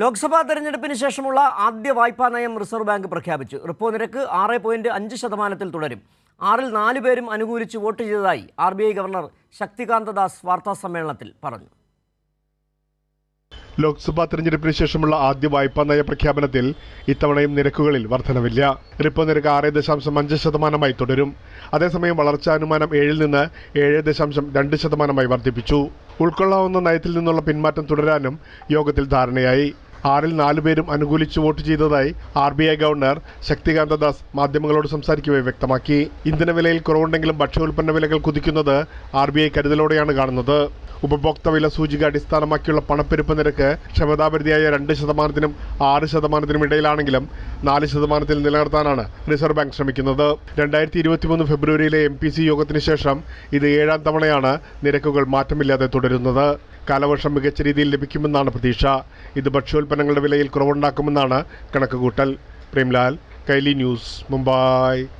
ലോക്സഭാ തെരഞ്ഞെടുപ്പിന് ശേഷമുള്ള ആദ്യ വായ്പാ നയം റിസർവ് ബാങ്ക് പ്രഖ്യാപിച്ചു. റിപ്പോ നിരക്ക് ആറ് പോയിന്റ് അഞ്ച് ശതമാനത്തിൽ തുടരും. ആറിൽ നാലു പേരും അനുകൂലിച്ച് വോട്ട് ചെയ്തതായി R B I governor Shaktikanta Das വാർത്താ സമ്മേളനത്തിൽ പറഞ്ഞു. ലോക്സഭാ തെരഞ്ഞെടുപ്പിന് ശേഷമുള്ള ആദ്യ വായ്പാ നയ പ്രഖ്യാപനത്തിൽ ഇത്തവണയും നിരക്കുകളിൽ വർധനവില്ല. റിപ്പോ നിരക്ക് ആറ് ദശാംശം അഞ്ച് ശതമാനമായി തുടരും. അതേസമയം വളർച്ചാ അനുമാനം ഏഴിൽ നിന്ന് ഏഴ് ദശാംശം രണ്ട് ശതമാനമായി വർദ്ധിപ്പിച്ചു. ഉൾക്കൊള്ളാവുന്ന നയത്തിൽ നിന്നുള്ള പിന്മാറ്റം തുടരാനും യോഗത്തിൽ ധാരണയായി. ആറിൽ നാലുപേരും അനുകൂലിച്ച് വോട്ട് ചെയ്തതായി R B I governor Shaktikanta Das മാധ്യമങ്ങളോട് സംസാരിക്കവേ വ്യക്തമാക്കി. ഇന്ധനവിലയിൽ കുറവുണ്ടെങ്കിലും ഭക്ഷ്യോൽപ്പന്ന വിലകൾ കുതിക്കുന്നത് ആർ ബി ഐ കരുതലോടെയാണ് കാണുന്നത്. ഉപഭോക്തൃ വില സൂചിക അടിസ്ഥാനമാക്കിയുള്ള പണപ്പെരുപ്പ നിരക്ക് ക്ഷമതാപരിധിയായ രണ്ട് ശതമാനത്തിനും ആറ് ശതമാനത്തിനും ഇടയിലാണെങ്കിലും നാല് ശതമാനത്തിൽ നിലനിർത്താനാണ് റിസർവ് ബാങ്ക് ശ്രമിക്കുന്നത്. രണ്ടായിരത്തി ഇരുപത്തിമൂന്ന് ഫെബ്രുവരിയിലെ എം പി സി യോഗത്തിന് ശേഷം ഇത് ഏഴാം തവണയാണ് നിരക്കുകൾ മാറ്റമില്ലാതെ തുടരുന്നത്. കാലവർഷം മികച്ച രീതിയിൽ ലഭിക്കുമെന്നാണ് പ്രതീക്ഷ. ഇത് ഭക്ഷ്യോൽപ്പന്നങ്ങളുടെ വിലയിൽ കുറവുണ്ടാക്കുമെന്നാണ് കണക്കുകൂട്ടൽ. പ്രേംലാൽ കൈലി ന്യൂസ് മുംബൈ.